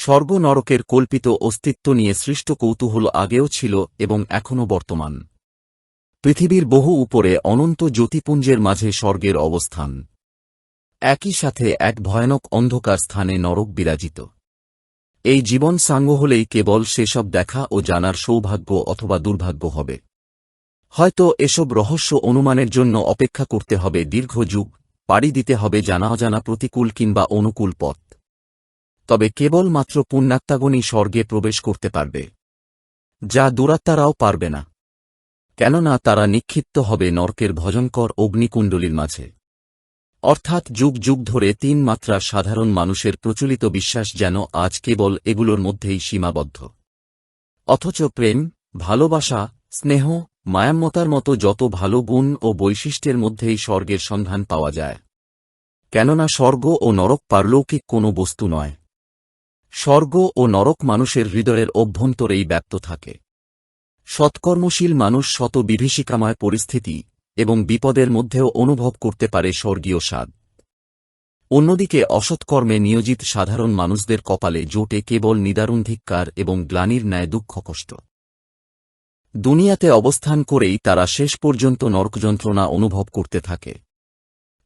স্বর্গ নরকের কল্পিত অস্তিত্ব নিয়ে সৃষ্ট কৌতূহল আগেও ছিল এবং এখনও বর্তমান। পৃথিবীর বহু উপরে অনন্ত জ্যোতিপুঞ্জের মাঝে স্বর্গের অবস্থান। একই সাথে এক ভয়ানক অন্ধকার স্থানে নরক বিরাজিত। এই জীবন সাঙ্গ হলেই কেবল সেসব দেখা ও জানার সৌভাগ্য অথবা দুর্ভাগ্য হবে। হয়তো এসব রহস্য অনুমানের জন্য অপেক্ষা করতে হবে দীর্ঘ যুগ, পাড়ি দিতে হবে জানা অজানা প্রতিকূল কিংবা অনুকূল পথ। তবে কেবলমাত্র পুণ্যাত্মাগণই স্বর্গে প্রবেশ করতে পারবে। যা দুরাত্মারাও পারবে না। কেননা তারা নিক্ষিপ্ত হবে নরকের ভজনকর অগ্নিকুণ্ডলীর মাঝে। অর্থাৎ যুগ যুগ ধরে তিন মাত্রার সাধারণ মানুষের প্রচলিত বিশ্বাস যেন আজ কেবল এগুলোর মধ্যেই সীমাবদ্ধ। অথচ প্রেম, ভালোবাসা, স্নেহ, মায়াম্মতার মতো যত ভালো গুণ ও বৈশিষ্ট্যের মধ্যেই স্বর্গের সন্ধান পাওয়া যায়। কেননা স্বর্গ ও নরক পারলৌকিক কোনো বস্তু নয়। স্বর্গ ও নরক মানুষের হৃদয়ের অভ্যন্তরেই ব্যপ্ত থাকে। সৎকর্মশীল মানুষ শত বিভীষিকাময় পরিস্থিতি এবং বিপদের মধ্যেও অনুভব করতে পারে স্বর্গীয় স্বাদ। অন্যদিকে অসৎকর্মে নিয়োজিত সাধারণ মানুষদের কপালে জোটে কেবল নিদারুন্ধিক্কার এবং গ্লানির ন্যায় দুঃখ কষ্ট। দুনিয়াতে অবস্থান করেই তারা শেষ পর্যন্ত নরকযন্ত্রণা অনুভব করতে থাকে।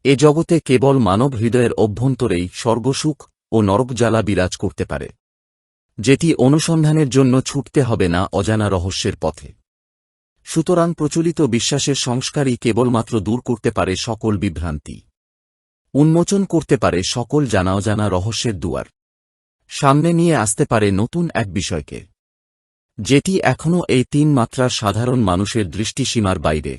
এ জগতে কেবল মানব হৃদয়ের অভ্যন্তরেই স্বর্গসুখ ও নরকজ্বালা বিরাজ করতে পারে। যেটি অনুসন্ধানের জন্য ছুটতে হবে না অজানা রহস্যের পথে। সুতরাং প্রচলিত বিশ্বাসের সংস্কারই কেবলমাত্র দূর করতে পারে সকল বিভ্রান্তি। উন্মোচন করতে পারে সকল জানা অজানা রহস্যের দুয়ার। সামনে নিয়ে আসতে পারে নতুন এক বিষয়কে। যেটি এখনও এই তিন মাত্রার সাধারণ মানুষের দৃষ্টিসীমার বাইরে।